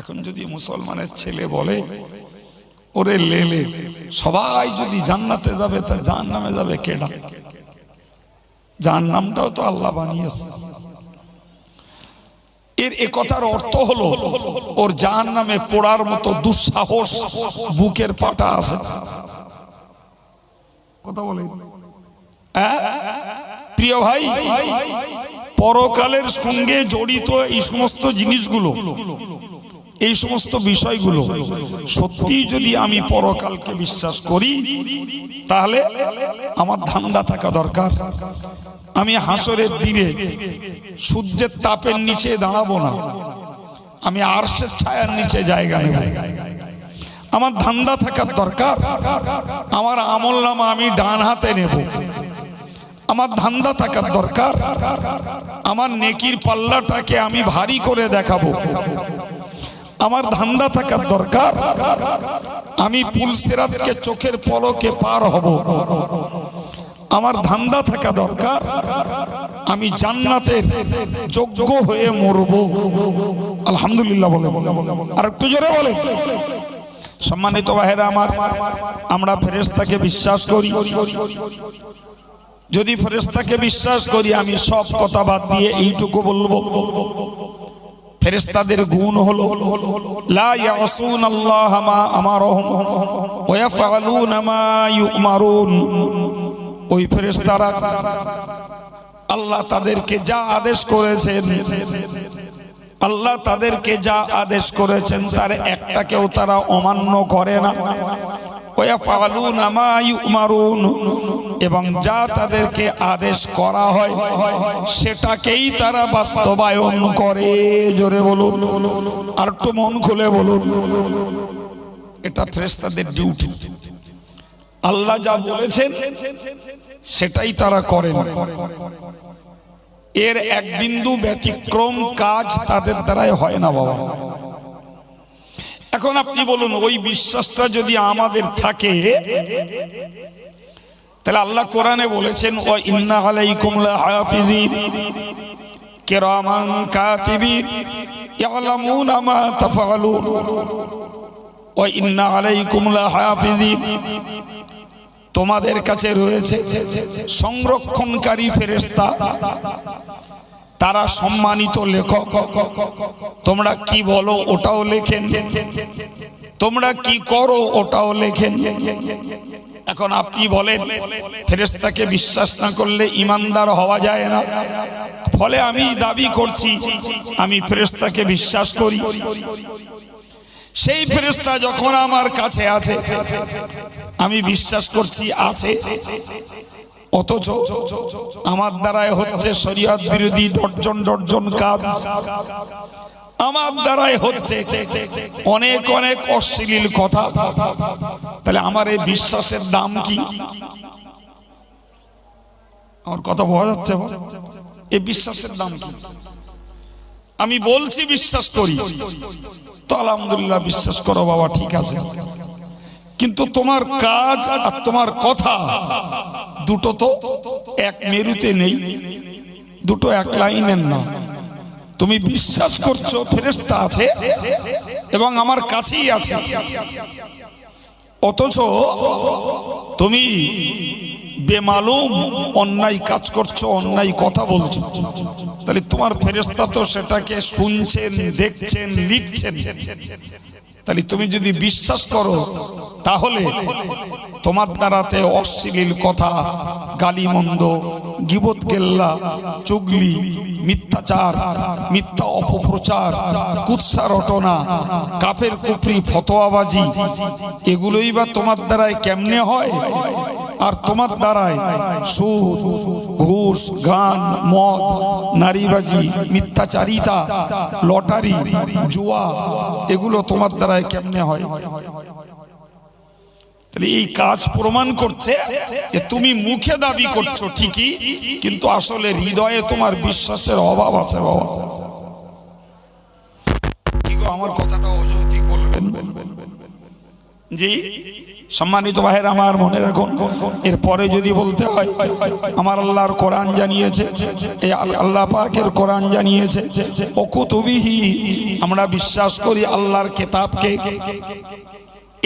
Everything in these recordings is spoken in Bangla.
এখন যদি মুসলমানের ছেলে বলে, ওরে লেলে, সবাই যদি জান্নাতে যাবে, তা জাহান নামে যাবে কেডা? নামটাও তো আল্লাহ বানিয়েছে। এর এ কথার অর্থ হলো, ওর জাহান নামে পড়ার মতো দুঃসাহস বুকের পাটা আছে। কথা বলে হ্যাঁ? প্রিয় ভাই, পরকালের সঙ্গে জড়িত এই সমস্ত জিনিসগুলো এই সমস্ত বিষয়গুলো সত্যি যদি আমি পরকালকে বিশ্বাস করি, তাহলে আমার ধান্দা থাকা দরকার। আমি হাসরের দিনে সূর্যের তাপের নিচে দাঁড়াবো না। আমি আরশের ছায়ার নিচে জায়গা নেব। আমার ধান্দা থাকার দরকার। আমার আমল নামা আমি ডান হাতে নেব। আমার ধান্দা থাকার দরকার। আমার নেকির পাল্লাটাকে আমি ভারী করে দেখাবো। আমার ধান্দা থাকার দরকার। আমি পুলসেরাতকে চোখের পলকে পার হব। আমার ধান্দা থাকা দরকার। আমি জান্নাতের যোগ্য হয়ে মরব। আলহামদুলিল্লাহ বলে। আর একটু জোরে বলে। সম্মানিত বাহেরা আমার, আমরা ফেরেস্তাকে বিশ্বাস করি। যদি ফেরেস্তাকে বিশ্বাস করি, আমি সব কথা বাদ দিয়ে এইটুকু বলব। ফেরেস্তাদের গুণ হলো, লা ইয়াসুন আল্লাহ মা আমারহুম, ওয়া ইয়াফআলুনা মা ইউমারুন। ওই ফেরেশতারা আল্লাহ তাদেরকে যা আদেশ করেছেন, আল্লাহ তাদেরকে যা আদেশ করেছেন, তার একটাকেও তারা অমান্য করে না। এবং যা তাদেরকে আদেশ করা হয়, সেটাকেই তারা বাস্তবায়ন করে। জোরে বলুন, আর একটু মন খুলে বলুন। এটা ফেরেশতাদের ডিউটি আল্লাহ যা বলেছেন, সেটাই তারা করেন। এর এক বিন্দু ব্যতিক্রম কাজ তাদের দ্বারাই হয় না বাবা। এখন আপনি বলুন, ওই বিশ্বাসটা যদি আমাদের থাকে, তাহলে আল্লাহ কোরআনে বলেছেন ও ইন্না আলাইকুম লাহাফিজিন কিরামান কাতিবিন, ইয়ালামুনা মা তাফআলুন, ওয়া ইন্না আলাইকুম লাহাফিজিন তোমাদের কাছে রয়েছে সংরক্ষণকারী ফেরেশতা তারা সম্মানিত লেখক। তোমরা কি বলো, ওটাও লেখেন? তোমরা কি করো, ওটাও লেখেন? এখন আপনি বলেন ফেরেস্তাকে বিশ্বাস না করলে ইমানদার হওয়া যায় না। ফলে আমি দাবি করছি, আমি ফেরেস্তাকে বিশ্বাস করি। সেই ফেরেস্তা যখন আমার কাছে আছে, আমি বিশ্বাস করছি আছে। অথচ আমার দ্বারায় হচ্ছে শরীয়ত বিরোধী ডর্জন ডর্জন কাজ। আমার দ্বারাই হচ্ছে অনেক অনেক অশ্লীল কথা। তাহলে আমার এই বিশ্বাসের দাম কি? আমার কথা বোঝা যাচ্ছে এই বিশ্বাসের দাম কি? আমি বলছি বিশ্বাস করি। তো আলহামদুলিল্লাহ বিশ্বাস করো বাবা, ঠিক আছে। কিন্তু তোমার কাজ আর তোমার কথা দুটো তো এক মেরুতে নেই, দুটো এক লাইনের না। তুমি বিশ্বাস করছ ফেরেস্তা আছে এবং আমার কাছেই আছে। অথচ তুমি বেমালুম অন্যায় কাজ করছ, অন্যায় কথা বলছো। তাহলে তোমার ফেরেস্তা তো সেটাকে শুনছেন, দেখছেন, লিখছেন। তাহলে তুমি যদি বিশ্বাস করো তাহলে তোমার দ্বারাতে অশ্লীল কথা, গালিমন্দ, গিবত গেল্লা, চুগলি, মিথ্যাচার, মিথ্যা অপপ্রচার, কুৎসা রটনা, কাফের কুপরি ফতোয়াবাজি, এগুলোই বা তোমার দ্বারায় কেমনে হয়? আর তোমার দ্বারায় সুদ ঘুষ, গান, মদ, নারীবাজি, মিথ্যাচারিতা, লটারি, জুয়া, এগুলো তোমার দ্বারায় কেমনে হয়? তাহলে এই কাজ প্রমাণ করছে যে তুমি মুখে দাবি করছ ঠিকই, কিন্তু আসলে হৃদয়ে তোমার বিশ্বাসের অভাব আছে বাবা। আমার কথাটা অযৌতিক বলবেন? জি, সম্মানিত ভাইয়ের আমার মনে রাখুন, এরপরে যদি বলতে হয়, আমার আল্লাহর কোরআন জানিয়েছে, এই আল- আল্লাহ পাকের কোরআন জানিয়েছে অকুতুবিহি আমরা বিশ্বাস করি আল্লাহর কেতাবকে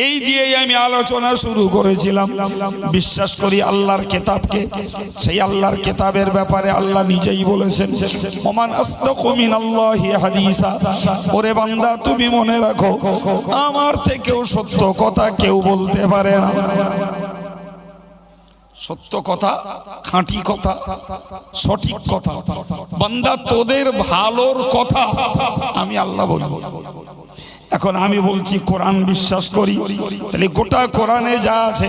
এই দিয়েই আমি আলোচনা শুরু করেছিলাম। বিশ্বাস করি আল্লাহর কেতাবকে, সেই আল্লাহর কেতাবের ব্যাপারে আল্লাহ নিজেই বলেছেন, ওমান আস্তাকু মিনাল্লাহি হাদিসা। ওরে বান্দা, তুমি মনে রাখো, আমার থেকেও সত্য কথা কেউ বলতে পারে না। সত্য কথা, খাঁটি কথা, সঠিক কথা। বান্দা, তোদের ভালোর কথা আমি আল্লাহ বলব। এখন আমি বলছি, কোরআন বিশ্বাস করি। তাহলে গোটা কোরআনে যা আছে,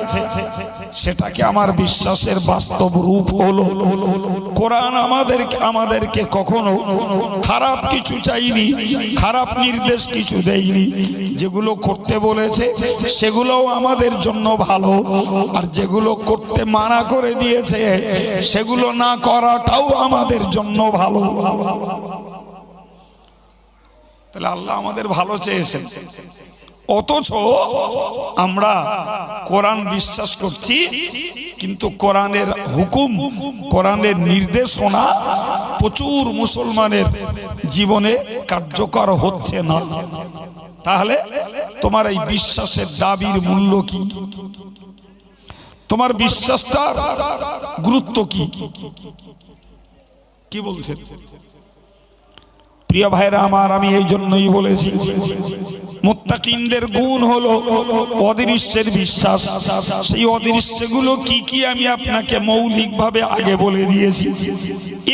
সেটাকে আমার বিশ্বাসের বাস্তব রূপ হলো। কোরআন আমাদেরকে আমাদেরকে কখনো খারাপ কিছু চাইনি, খারাপ নির্দেশ কিছু দেয়নি। যেগুলো করতে বলেছে, সেগুলোও আমাদের জন্য ভালো। আর যেগুলো করতে মানা করে দিয়েছে, সেগুলো না করাটাও আমাদের জন্য ভালো। তাহলে আল্লাহ আমাদের ভালো চেয়েছেন। অথচ আমরা কোরআন বিশ্বাস করছি, কিন্তু কোরআনের হুকুম, কোরআনের নির্দেশনা প্রচুর মুসলমানের জীবনে কার্যকর হচ্ছে না। তাহলে তোমার এই বিশ্বাসের দাবির মূল্য কি? তোমার বিশ্বাসটার গুরুত্ব কি? কি বলছেন? প্রিয় ভাইরা আমার, আমি এই জন্যই বলেছি, মুত্তাকিনদের গুণ হলো অদৃশ্যের বিশ্বাস। সেই অদৃশ্যগুলো কি কি আমি আপনাকে মৌলিকভাবে আগে বলে দিয়েছি।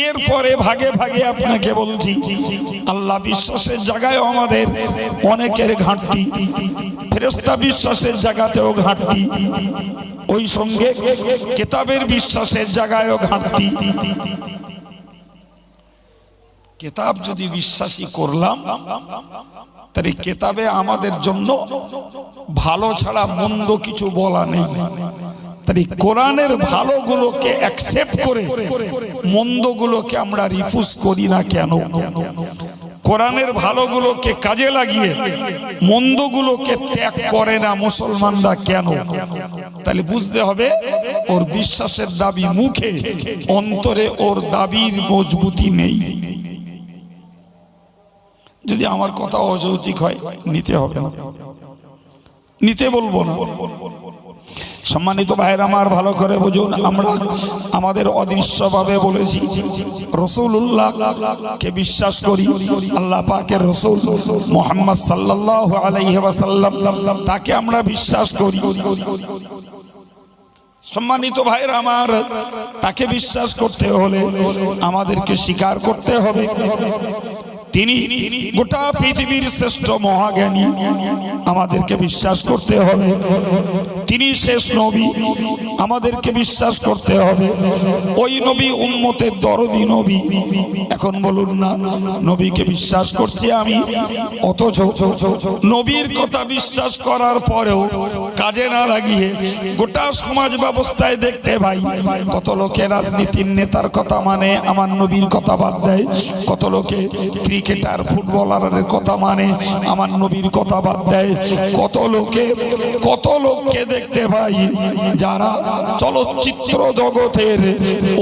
এরপরে ভাগে ভাগে আপনাকে বলছি, আল্লাহ বিশ্বাসের জায়গায় আমাদের অনেকের ঘাটতি ফেরেস্তা বিশ্বাসের জায়গাতেও ঘাটতি, ওই সঙ্গে কেতাবের বিশ্বাসের জায়গায়ও ঘাটতি। কেতাব যদি বিশ্বাসী করলাম, তাহলে কেতাবে আমাদের জন্য ভালো ছাড়া মন্দ কিছু বলা নেই। তাহলে কোরআনের ভালোগুলোকে অ্যাকসেপ্ট করে মন্দগুলোকে আমরা রিফুজ করি না কেন? কোরআনের ভালোগুলোকে কাজে লাগিয়ে মন্দগুলোকে ত্যাগ করে না মুসলমানরা কেন? তাহলে বুঝতে হবে, ওর বিশ্বাসের দাবি মুখে, অন্তরে ওর দাবির মজবুতি নেই। যদি আমার কথা অযৌতিক হয়, নিতে হবে না। নিতে বলব না। সম্মানিত ভাইয়ের, আমার ভালো করে বুঝুন, আমরা আমাদের অদৃশ্যভাবে বলেছি রসুল্লাহ কে বিশ্বাস করি, আল্লাহ পাকের রসুল মোহাম্মদ সাল্লাহ আলাইহি ওয়াসাল্লাম, তাকে আমরা বিশ্বাস করি। সম্মানিত ভাইয়ের, আমার তাকে বিশ্বাস করতে হলে আমাদেরকে স্বীকার করতে হবে। তিনি গোটা পৃথিবীর শ্রেষ্ঠ মহাজ্ঞানী। আমাদেরকে বিশ্বাস করতে হবে। তিনি শেষ নবী। আমাদেরকে বিশ্বাস করতে হবে। ওই নবী উম্মতের দরদি নবী। এখন বলুন না, নবীকে বিশ্বাস করছি আমি? অথচ নবীর কথা বিশ্বাস করার পরেও কাজে না লাগিয়ে গোটা সমাজ ব্যবস্থায় দেখতে ভাই, কত লোকে রাজনীতির নেতার কথা মানে আমার নবীর কথা বাদ দেয়। কত লোকে ক্রিকেটার, ফুটবলারের কথা মানে আমার নবীর কথা বাদ দেয়। কত লোকে, কত লোককে দেখতে পাই যারা চলচ্চিত্র জগতের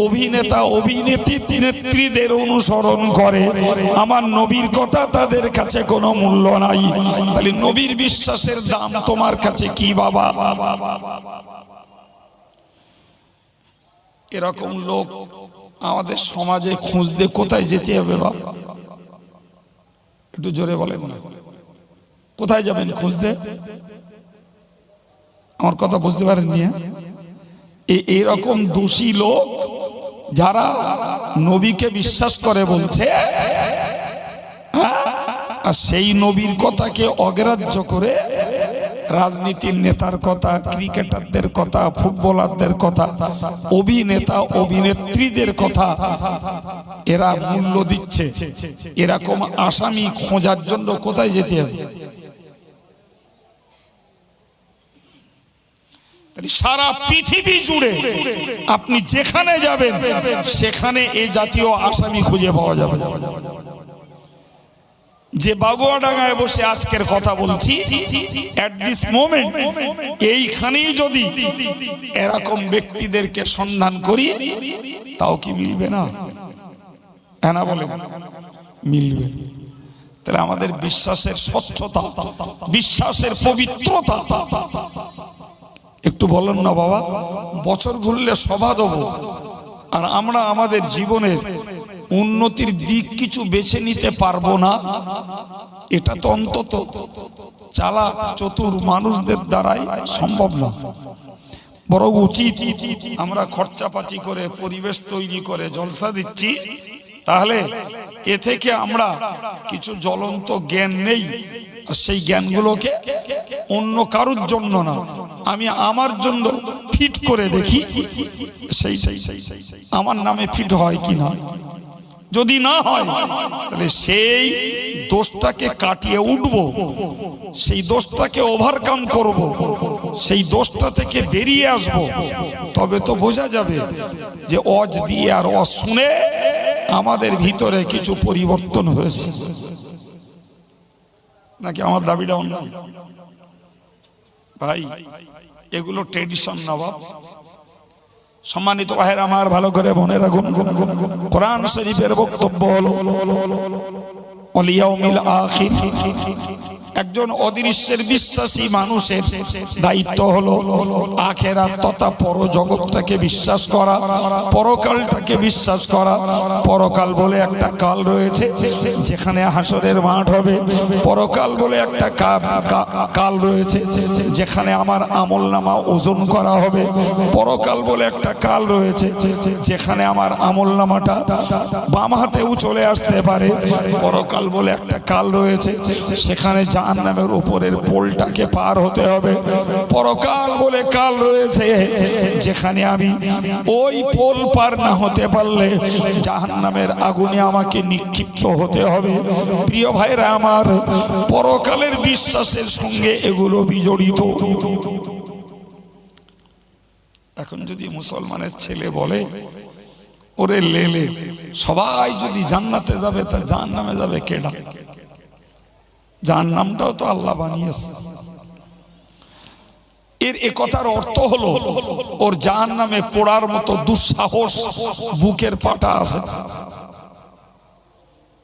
অভিনেতা, অভিনেত্রী, নেত্রীদের অনুসরণ করে। আমার নবীর কথা তাদের কাছে কোনো মূল্য নাই। তাহলে নবীর বিশ্বাসের দাম তোমার কাছে কি বাবা? এরকম লোক আমাদের সমাজে খুঁজতে কোথায় যেতে হবে বাবা? একটু জোরে বলে মনে কোথায় যাবেন খুঁজতে? আমার কথা বুঝতে পারেন নিয়ে এ- এরকম দোষী লোক যারা নবীকে বিশ্বাস করে বলছে হ্যাঁ? আর সেই নবীর কথাকে অগ্রাহ্য করে রাজনীতির নেতার কথা, ক্রিকেটারদের কথা, ফুটবলারদের কথা, অভিনেতা, অভিনেত্রীদের কথা এরা মূল্য দিচ্ছে। এরকম আসামি খোঁজার জন্য কোথায় যেতে হবে? সারা পৃথিবী জুড়ে আপনি যেখানে যাবেন, সেখানে এ জাতীয় আসামি খুঁজে পাওয়া যাবে। যে বাগুয়াডাঙ্গায় বসে আজকের কথা বলছি অ্যাট দিস মোমেন্ট এইখানেই যদি এরকম ব্যক্তিদেরকে সন্ধান করি, তাও কি মিলবে না? হ্যাঁ বলে? মিলবে। তাহলে আমাদের বিশ্বাসের স্বচ্ছতা, বিশ্বাসের পবিত্রতা, একটু বলেন না বাবা, বছর ঘুরলে সভা দেবো, আর আমরা আমাদের জীবনের উন্নতির দিক কিছু বেছে নিতে পারব না। এটা তো অন্তত চালা চতুর মানুষদের দ্বারাই সম্ভব না। বড় উচিত আমরা খরচাপাতি করে, পরিবেশ তৈরি করে জলসা দিচ্ছি। তাহলে এ থেকে আমরা কিছু জ্বলন্ত জ্ঞান নেই সেই জ্ঞানগুলোকে অন্য কারুর জন্য না। আমি আমার জন্য ফিট করে দেখি, সেই সেই সেই সেই আমার নামে ফিট হয় কি না যদি না হয়, তাহলে সেই দোষটাকে কাটিয়ে উঠব, সেই দোষটাকে ওভারকাম করব, সেই দোষটা থেকে বেরিয়ে আসব। তবে তো বোঝা যাবে যে অজ দিয়ে আর অজ শুনে আমাদের ভিতরে কিছু পরিবর্তন হয়েছে। নাকি আমার দাবিটা অন্য? ভাই, এগুলো ট্রেডিশন না বাপ। সম্মানিত ভাইয়ের আমার ভালো করে মনে রাখুন কোরআন শরীফের বক্তব্য হলো একজন অদৃশ্যের বিশ্বাসী মানুষের দায়িত্ব হলো আখেরা তথা পর জগৎটাকে বিশ্বাস করা, পরকালটাকে বিশ্বাস করা। পরকাল বলে একটা কাল রয়েছে, যেখানে হাসরের মাঠ হবে। পরকাল বলে একটা কাল রয়েছে, যেখানে আমার আমল নামা ওজন করা হবে। পরকাল বলে একটা কাল রয়েছে, যেখানে আমার আমল নামাটা বাম হাতেও চলে আসতে পারে। পরকাল বলে একটা কাল রয়েছে, সেখানে জাহান নামের উপরের পোলটাকে পার হতে হবে। পরকাল বলে কাল রয়েছে, যেখানে আমি ওই পোল পার না হতে পারলে জাহান নামের আগুনে আমাকে নিক্ষিপ্ত হতে হবে। প্রিয় ভাইরা আমার, পরকালের বিশ্বাসের সঙ্গে এগুলো বিজড়িত। এখন যদি মুসলমানের ছেলে বলে, ওরে লেলে, সবাই যদি জান্নাতে যাবে, তা জাহান্নামে যাবে কেডা? জাহান নামটাও তো আল্লাহ বানিয়েছে। এর একথার অর্থ হলো, ওর জাহান নামে পড়ার মতো দুঃসাহস বুকের পাটা আছে।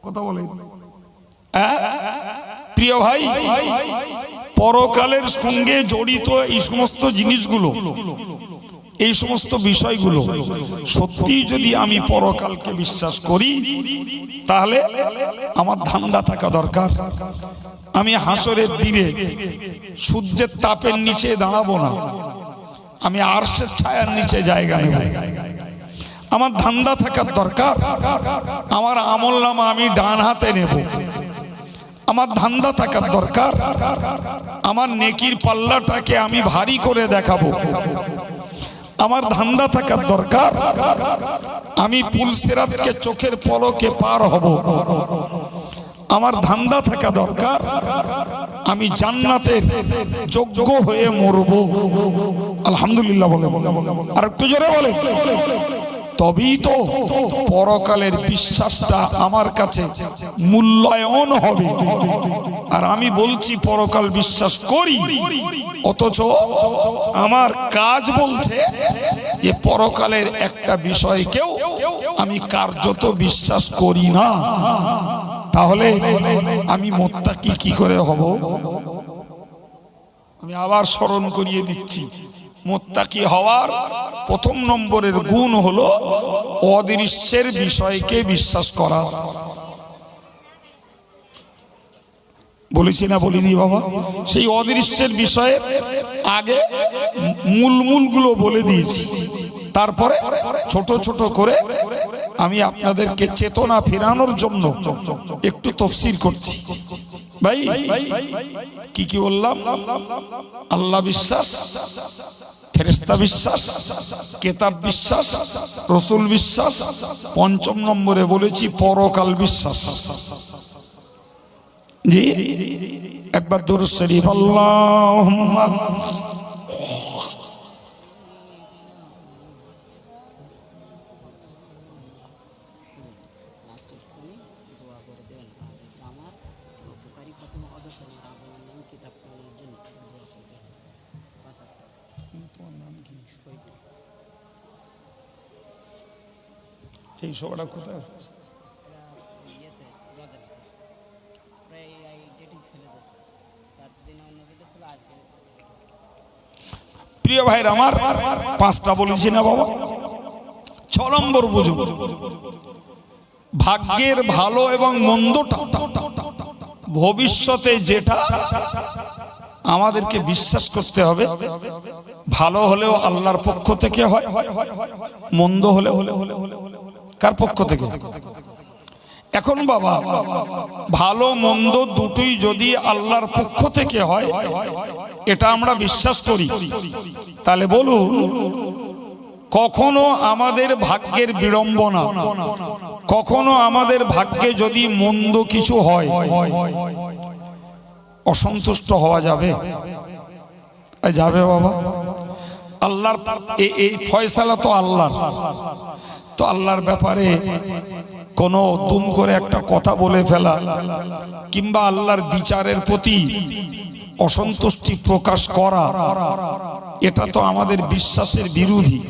কথা বলে হ্যাঁ? প্রিয় ভাই, পরকালের সঙ্গে জড়িত এই সমস্ত জিনিসগুলো এই সমস্ত বিষয়গুলো সত্যি যদি আমি পরকালকে বিশ্বাস করি, তাহলে আমার ধান্দা থাকা দরকার। আমি হাসরের দিনে সূর্যের তাপের নিচে দাঁড়াবো না। আমি আরশের ছায়ার নিচে জায়গা নেব। আমার ধান্দা থাকার দরকার। আমার আমল নামা আমি ডান হাতে নেব। আমার ধান্দা থাকার দরকার। আমার নেকির পাল্লাটাকে আমি ভারী করে দেখাবো। আমার ধান্দা থাকার দরকার। আমি পুলসেরাতকে চোখের পলকে পার হব। আমার ধান্দা থাকা দরকার। আমি জান্নাতের যোগ্য হয়ে মরব। আলহামদুলিল্লাহ বলে। আর একটু জোরে বলে। তবেই তো পরকালের বিশ্বাসটা আমার কাছে মূল্যায়ন হবে। আর আমি বলছি, পরকাল বিশ্বাস করি। অথচ আমার কাজ বলছে যে, পরকালের একটা বিষয়কেও আমি কার্যত বিশ্বাস করি না। তাহলে আমি মোত্তাকি কি করে হব? আমি আবার স্মরণ করিয়ে দিচ্ছি। মোত্তাকি হওয়ার প্রথম নম্বরের গুণ হলো অদৃশ্যের বিষয়কে বিশ্বাস করা। বলেছি না বলিনি বাবা? সেই অদৃশ্যের বিষয়ে আগে মূল মূলগুলো বলে দিয়েছি। তারপরে ছোট ছোট করে আমি আপনাদেরকে চেতনা ফেরানোর জন্য একটু তফসির করছি। ভাই, কি কি বললাম? আল্লাহ বিশ্বাস ফেরেস্তা বিশ্বাস, কেতাব বিশ্বাস, রসুল বিশ্বাস, পঞ্চম নম্বরে বলেছি পরকাল বিশ্বাস। জি, একবার দরুদ শরীফ আল্লাহ এই সভাটা কোথায় হচ্ছে? প্রায় ভাইর আমার, পাঁচটা বলেছি না বাবা? ছ নম্বর ভাগ্যের ভালো এবং মন্দটা ভবিষ্যতে যেটা আমাদেরকে বিশ্বাস করতে হবে, ভালো হলেও আল্লাহর পক্ষ থেকে হয়, মন্দ হলে হলে হলে হলে কার পক্ষ থেকে? এখন বাবা, ভালো মন্দ দুটোই যদি আল্লাহর পক্ষ থেকে হয়, এটা আমরা বিশ্বাস করি। তাহলে বলুন কখনো আমাদের ভাগ্যের বিড়ম্বনা, কখনো আমাদের ভাগ্যে যদি মন্দ কিছু হয়, অসন্তুষ্ট হওয়া যাবে? যাবে বাবা। আল্লাহর এই ফয়সালা তো আল্লাহর। তো আল্লাহর ব্যাপারে কোনো দুম করে একটা কথা বলে ফেলা, কিংবা আল্লাহর বিচারের প্রতি অসন্তুষ্টি প্রকাশ করা এটা তো আমাদের বিশ্বাসের বিরোধী।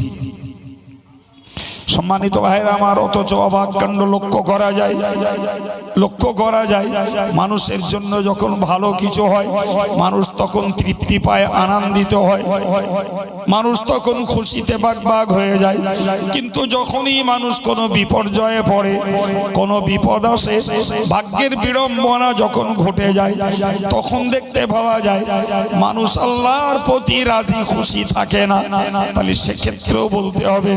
সম্মানিত ভাইরা আমার অথচ অবাক কাণ্ড লক্ষ্য করা যায়। লক্ষ্য করা যায়, মানুষের জন্য যখন ভালো কিছু হয়, মানুষ তখন তৃপ্তি পায়, আনন্দিত হয়। মানুষ তখন খুশিতে বাগ বাগ হয়ে যায়। কিন্তু যখনই মানুষ কোনো বিপর্যয়ে পড়ে, কোনো বিপদ আসে, ভাগ্যের বিড়ম্বনা যখন ঘটে যায়, তখন দেখতে পাওয়া যায়, মানুষ আল্লাহর প্রতি রাজি খুশি থাকে না। তাহলে সেক্ষেত্রেও বলতে হবে,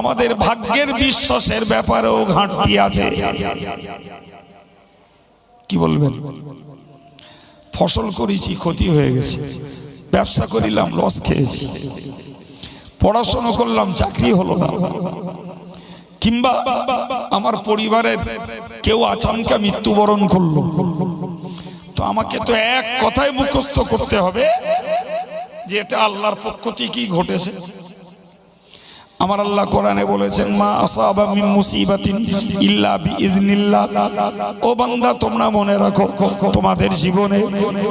আমাদের ভাগ্যের বিশ্বাসের ব্যাপারেও ঘাটতি আছে। কি বলবেন? ফসল করেছি, ক্ষতি হয়ে গেছে। ব্যবসা করিলাম লস খেয়েছি। পড়াশোনা করলাম, চাকরি হলো না। কিংবা আমার পরিবারের কেউ আচমকা মৃত্যুবরণ করল। তো আমাকে তো এক কথায় মুখস্থ করতে হবে যে এটা আল্লাহর পক্ষ থেকেই ঘটেছে। আমার আল্লাহ কোরআনে বলেছেন, মা আসাবা মিন মুসিবাতিন ইল্লা বিইজনিল্লাহ ও বান্দা, তোমরা মনে রাখো, তোমাদের জীবনে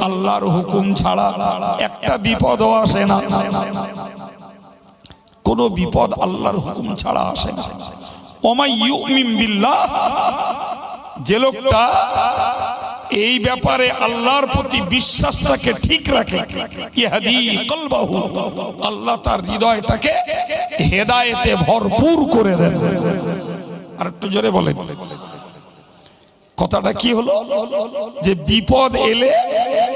আল্লাহর হুকুম ছাড়া একটা বিপদও আসে না। কোন বিপদ আল্লাহর হুকুম ছাড়া আসে না। ওমাই ইউমিন বিল্লাহ, যে লোকটা এই ব্যাপারে আল্লাহর প্রতি বিশ্বাসটাকে ঠিক রাখে। আল্লাহ তার হৃদয়টাকে হেদায়েতে ভরপুর করে দেন। আর একটু জোরে বলেন। কথাটা কি হলো? যে বিপদ এলে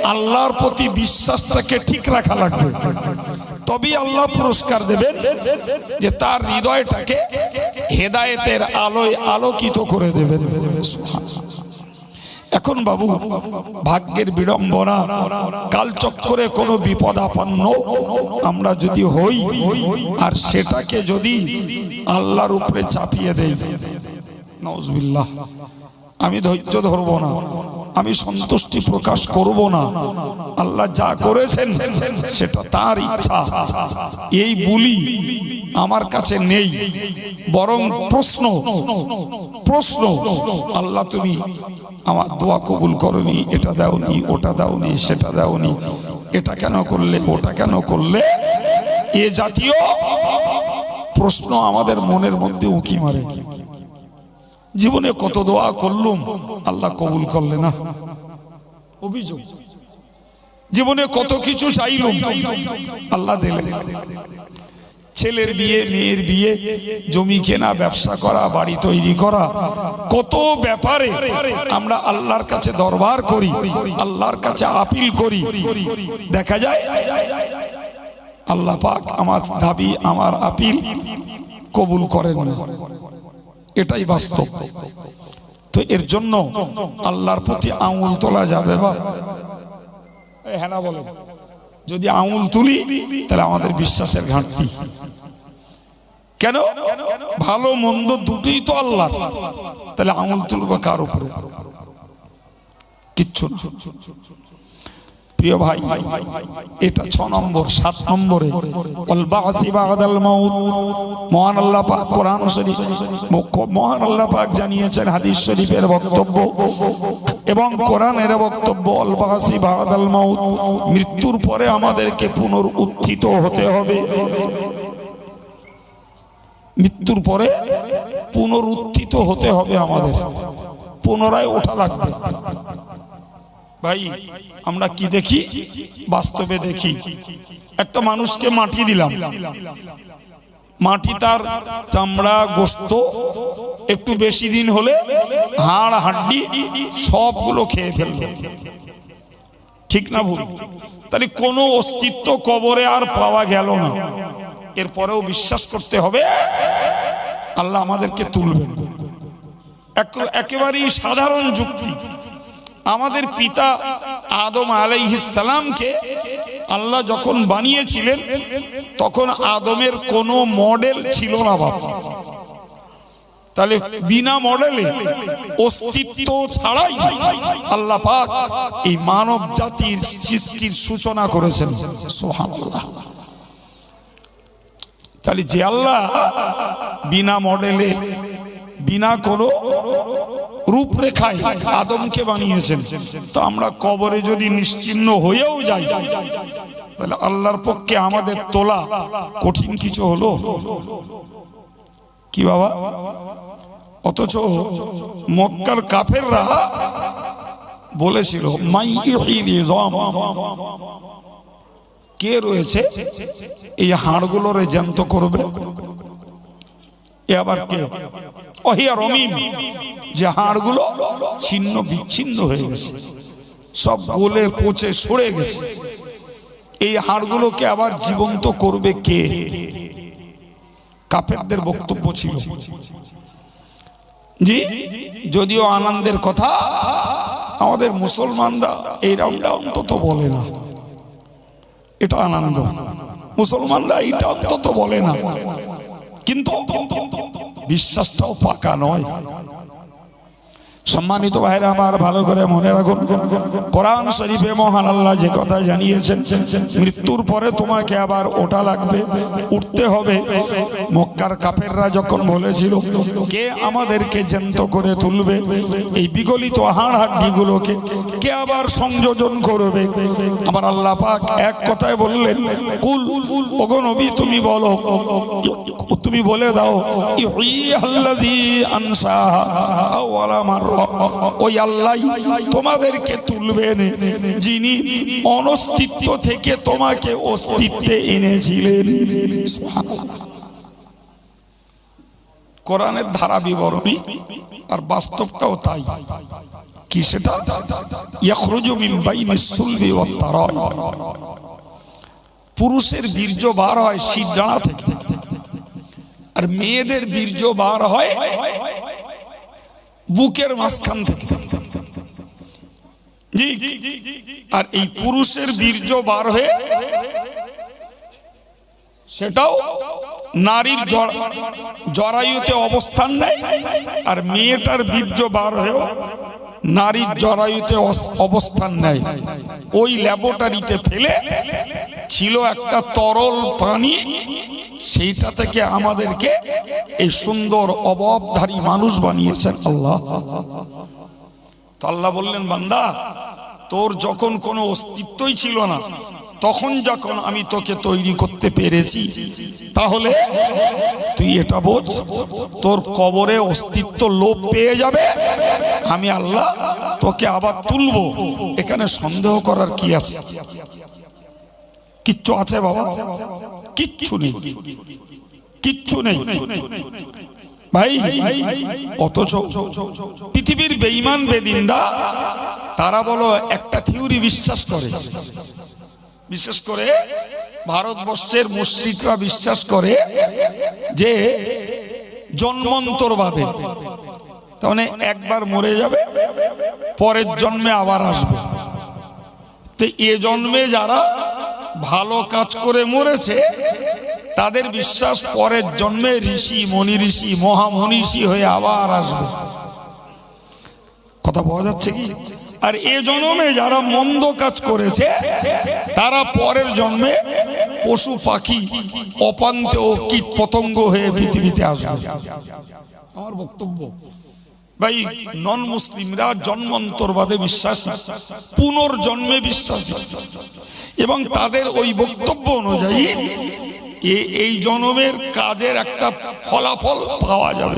আল্লাহর প্রতি বিশ্বাসটাকে ঠিক রাখা লাগবে। তবেই আল্লাহ পুরস্কার দেবেন যে তার হৃদয়টাকে হেদায়েতের আলোয় আলোকিত করে দেবেন। এখন বাবু, ভাগ্যের বিড়ম্বনা কালচক্করে কোনো বিপদ আপন্ন আমরা যদি হই, আর সেটাকে যদি আল্লাহর উপরে চাপিয়ে দেয় নজবিল্লাহ আমি ধৈর্য ধরব না। আমি সন্তুষ্টি প্রকাশ করব না। আল্লাহ যা করেছেন, সেটা তার ইচ্ছা। এই বলি আমার কাছে নেই। বরং প্রশ্ন প্রশ্ন, আল্লাহ তুমি আমার দোয়া কবুল করনি, এটা দাওনি, ওটা দাওনি, সেটা দাওনি। এটা কেন করলে, ওটা কেন করলে? এ জাতীয় প্রশ্ন আমাদের মনের মধ্যে উঁকি মারে। জীবনে কত দোয়া করলুম, আল্লাহ কবুল করলে না। অভিযোগ। জীবনে কত কিছু চাইলুম, আল্লাহ দিলেন না। ছেলের বিয়ে, মেয়ের বিয়ে, জমি কেনা, ব্যবসা করা, বাড়ি তৈরি করা, কত ব্যাপারে আমরা আল্লাহর কাছে দরবার করি, আল্লাহর কাছে আপিল করি। দেখা যায়, আল্লাহ পাক আমার দাবি, আমার আপিল কবুল করেন না। এটাই বাস্তব। তো এর জন্য আল্লাহর প্রতি আঙুল তোলা যাবে বা যদি আঙুল তুলি, তাহলে আমাদের বিশ্বাসের ঘাটতি। কেন? ভালো মন্দ দুটোই তো আল্লাহ তাহলে আঙুল তুলবো কার উপরে? কিচ্ছু না। প্রিয় ভাই, এটা ছ নম্বর, সাত নম্বরে। মহান আল্লাহ পাক কোরআন শরীফ মহান আল্লাহ পাক জানিয়েছেন হাদিস শরীফের বক্তব্য এবং কোরআনের বক্তব্য, অল বাসি বাদাল মাউত, মৃত্যুর পরে আমাদেরকে পুনরুত্থিত হতে হবে। মৃত্যুর পরে পুনরুত্থিত হতে হবে আমাদের। পুনরায় ওঠা লাগবে। ভাই, আমরা কি দেখি? বাস্তবে দেখি। একটা মানুষকে মাটি দিলাম। মাটি তার চামড়া, গোস্ত, একটু বেশি দিন হলে হাড়, হাড্ডি সবগুলো খেয়ে ফেলল। ঠিক না ভুল? তাহলে কোনো অস্তিত্ব কবরে আর পাওয়া গেল না। এরপরেও বিশ্বাস করতে হবে, আল্লাহ আমাদেরকে তুলবেন। এক- একেবারেই সাধারণ যুক্তি। আমাদের পিতা আদম আলাইহিসালামকে আল্লাহ যখন বানিয়েছিলেন, তখন আদমের কোনো মডেল ছিল না বাবা। তাহলে বিনা মডেলে অস্তিত্ব ছাড়াই আল্লাহ পাক এই মানব জাতির সৃষ্টির সূচনা করেছেন। সুবহানাল্লাহ। তাহলে যে আল্লাহ বিনা মডেলে বিনা কোনো রূপরেখায় আদমকে বানিয়েছেন। তো আমরা কবরে যদি নিশ্চিন্ন হয়েও যাই, তাহলে আল্লাহর পক্ষে আমাদের তোলা কঠিন কিছু হলো? কি বাবা? অথচ মক্কার কাফেররা বলেছিল কে রয়েছে? এই হাড়গুলোরে জ্যান্ত করবে। আবার হাড়গুলো ছিন্ন বিচ্ছিন্ন হয়ে গেছে। সব পচে সরে গেছে। এই হাড়গুলোকে আবার জীবন্ত করবে কে? কাফেরদের বক্তব্য ছিল। জি, যদিও আনন্দের কথা, আমাদের মুসলমানরা এই অন্তত বলে না। এটা আনন্দ। মুসলমানরা এটা অন্তত বলে না। কিন্তু বিশ্বাসটাও পাকা নয়। সম্মানিত ভাইরা আমার ভালো করে মনে রাখুন, কোরআন শরীফে মহান আল্লাহ যে কথা জানিয়েছেন, মৃত্যুর পরে তোমাকে আবার ওটা লাগবে, উঠতে হবে। মক্কার কাপেররা যখন বলেছিল, কে আমাদেরকে জ্যান্ত করে তুলবে? এই বিগলিত হাড় হাড্ডিগুলোকে কে আবার সংযোজন করবে? আমার আল্লাহ পাক এক কথায় বললেন, কুল, ওগো নবী, তুমি বলো, তুমি বলে দাও ওই আল্লাহ তোমাদেরকে তুলবেন, যিনি অনস্তিত্ব থেকে তোমাকে অস্তিত্বে এনেছিলেন। সুবহানাল্লাহ। কোরআনের ধারা বিবরণী আর বাস্তবটাও তাই। কি সেটা? পুরুষের বীর্য বার হয় শীত ডানা থেকে। আর মেয়েদের বীর্য বার হয় বুকের মাঝখান থেকে। আর এই পুরুষের বীর্য বার হয়ে সেটাও নারীর জর- জরায়ুতে অবস্থান নেয়, আর মেয়েটার বীর্য বার হয়েও নারীর জরায়ুতে অবস্থান নেয়। ওই ল্যাবরেটরিতে ফেলে ছিল একটা তরল পানি সেইটা থেকে আমাদেরকে এই সুন্দর অববধারী মানুষ বানিয়েছেন আল্লাহ। তো আল্লাহ বললেন, বান্দা, তোর যখন কোনো অস্তিত্বই ছিল না তখন যখন আমি তোকে তৈরি করতে পেরেছি, তাহলে তুই এটা বোঝ, তোর কবরে অস্তিত্ব লোপ পেয়ে যাবে। আমি আল্লাহ তোকে আবার তুলবো। এখানে সন্দেহ করার কি আছে? কিচ্ছু আছে বাবা? কিচ্ছু নেই। কিচ্ছু নেই। ভাই, অথচ পৃথিবীর বেঈমান বেদিনরা, তারা বলো একটা থিওরি বিশ্বাস করে। বিশেষ করে ভারতবর্ষের মুসলিদরা বিশ্বাস করে যে জন্মন্তরবাদে, তার মানে একবার মরে যাবে, পরের জন্মে আবার আসবে। তো এ জন্মে যারা ভালো কাজ করে মরেছে, তাদের বিশ্বাস পরের জন্মে ঋষি, মনি ঋষি মহামনীষী হয়ে আবার আসবে। কথা পাওয়া যাচ্ছে কি? আর এ জন্মে যারা মন্দ কাজ করেছে, তারা পরের জন্মে পশু পাখি অপান্ত ও কীট পতঙ্গ হয়ে পৃথিবীতে আসবে। আমার বক্তব্য, ভাই নন মুসলিমরা জন্মান্তরবাদে বিশ্বাসী, পুনর্জন্মে বিশ্বাসী। এবং তাদের ওই বক্তব্য অনুযায়ী এই জন্মের কাজের একটা ফলাফল পাওয়া যাবে।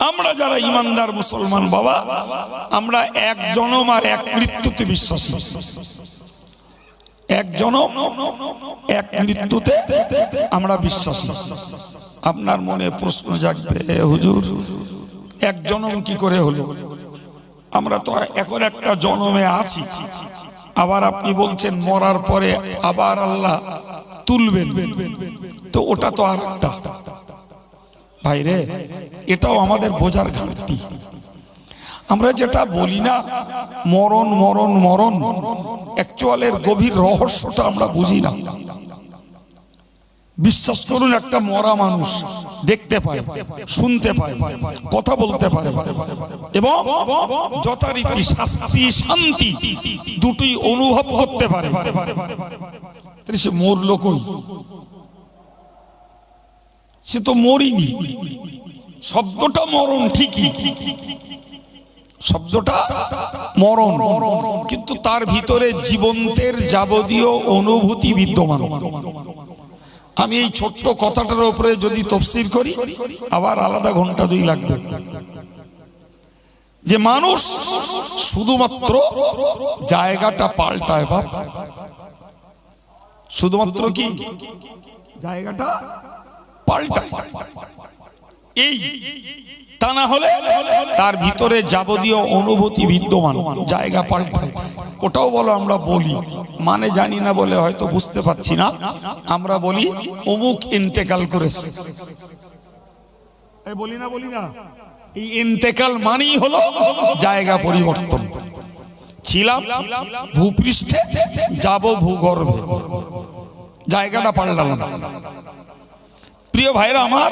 আমরা যারা ইমানদার মুসলমান বাবা, আমরা এক জনম আর এক মৃত্যুতে বিশ্বাসী। এক জনম এক মৃত্যুতে আমরা বিশ্বাসী। আপনার মনে প্রশ্ন জাগবে হুজুর এক জনম কি করে হলো? আমরা তো এখন একটা জনমে আছি। আবার আপনি বলছেন, মরার পরে আবার আল্লাহ তুলবেন। তো ওটা তো আর একটা ভাই রে এটাও আমাদের বোঝার ঘাটতি। আমরা যেটা বলি না, মরণ মরণ মরণ অ্যাকচুয়ালের গভীর রহস্যটা আমরা বুঝি না। বিশ্বাস করুন, একটা মরা মানুষ দেখতে পায়, শুনতে পায়, কথা বলতে পারে এবং যথারীতি শাস্তি, শান্তি দুটি অনুভব করতে পারে। সে মরল কই? সে তো মরিনি। শব্দটা মরণ ঠিকই। শব্দটা মরণ। কিন্তু তার ভিতরে জীবন্তের যাবতীয় অনুভূতি বিদ্যমান। আমি এই ছোট্ট কথাটার উপরে যদি তফসির করি, আবার আলাদা ঘণ্টা দুই লাগবে। যে মানুষ শুধুমাত্র জায়গাটা পাল্টায় বাপ। শুধুমাত্র কি? জায়গাটা পাল্টায়। এই তা না হলে তার ভিতরে যাবতীয় অনুভূতি বিদ্যমান জায়গা পাল্টায়। ওটাও বলো আমরা বলি। মানে জানি না বলে হয়তো বুঝতে পারছি না। আমরা বলি অমুক ইন্তেকাল করেছে। এই বলি না বলি না। এই ইন্তেকাল মানেই হলো জায়গা পরিবর্তন। ছিলাম ভূপৃষ্ঠে যাব ভূগর্ভে। জায়গাটা পাল্টালাম। প্রিয় ভাইরা আমার,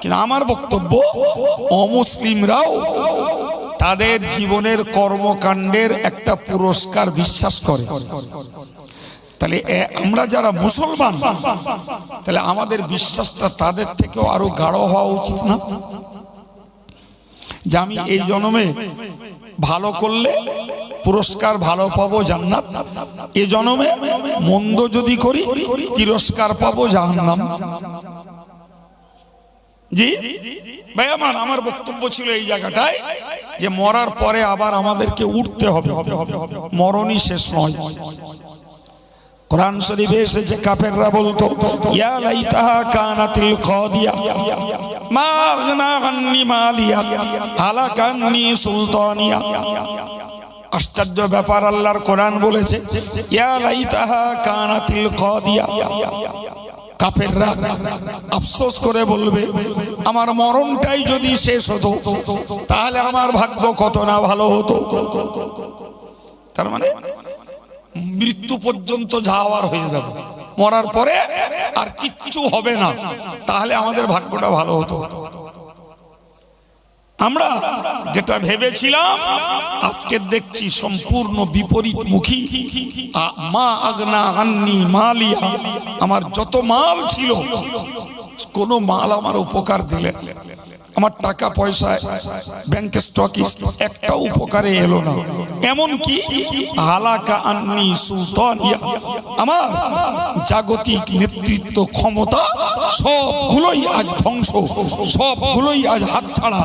কিন্তু আমার বক্তব্য, অমুসলিমরাও তাদের জীবনের কর্মকাণ্ডের একটা পুরস্কার বিশ্বাস করে। তাহলে আমরা যারা মুসলমান, তাহলে আমাদের বিশ্বাসটা তাদের থেকেও আরও গাঢ় হওয়া উচিত না? যে আমি এই জন্মে ভালো করলে পুরস্কার ভালো পাবো জান্নাত। এ জন্মে মন্দ যদি করি, তিরস্কার পাবো জাহান্নাম। জি? ভাই আমার আমার বক্তব্য ছিল এই জায়গাটায় যে মরার পরে আবার আমাদেরকে উঠতে হবে। মরণই শেষ নয়। কোরআন শরীফে এসেছে কাফেররা বলতো, ইয়া লাইতাহা কানাতিল খাদিয়া, মা আগনা সুলতানিয়া। আশ্চর্য ব্যাপার, আল্লাহর কোরআন বলেছে, ইয়া লাইতাহা কানাতিল খাদিয়া। কাফেররা আফসোস করে বলবে, আমার মরণটাই যদি শেষ হতো, তাহলে আমার ভাগ্য কত না ভালো হতো। তার মানে মৃত্যু পর্যন্ত যাওয়ার হয়ে যাবে। মরার পরে আর কিচ্ছু হবে না। তাহলে আমাদের ভাগ্যটা ভালো হতো। আমরা যেটা ভেবেছিলাম, আজকে দেখছি সম্পূর্ণ বিপরীত মুখী মা আগনা আন্নি মালিয়া, আমার যত মাল ছিল, কোন মাল আমার উপকার দিলে। আমার টাকা পয়সা ব্যাংকে স্টক একটা উপকারে এলো না। এমন কি হালাকা আন্নি সুলতানিয়া, আমার জাগতিক নেতৃত্ব ক্ষমতা সবগুলোই আজ ধ্বংস, সবগুলোই আজ হাতছাড়া,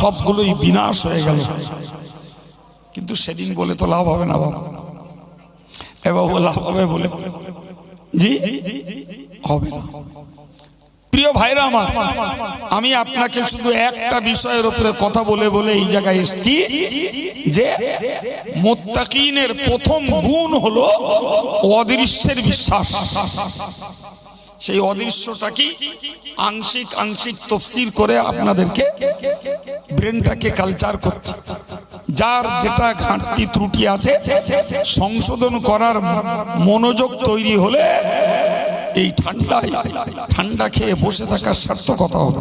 সবগুলোই বিনাশ হয়ে গেল। কিন্তু সেদিন বলে তো লাভ হবে না বাবা। এবার লাভ হবে বলে। জি? হবে না। প্রিয় ভাইরা আমার, আমি আপনাকে শুধু একটা বিষয়ের উপরে কথা বলে বলে এই জায়গায় এসেছি যে মোত্তাকিনের প্রথম গুণ হলো অদৃশ্যের বিশ্বাস। সেই অদৃশ্যটা কি? আংশিক আংশিক তফসির করে আপনাদেরকে ব্রেনটাকে কালচার করছে। যার যেটা ঘাটতি ত্রুটি আছে, সংশোধন করার মনোযোগ তৈরি হলে এই ঠান্ডায় ঠান্ডা খেয়ে বসে থাকার সার্থকতা হবে।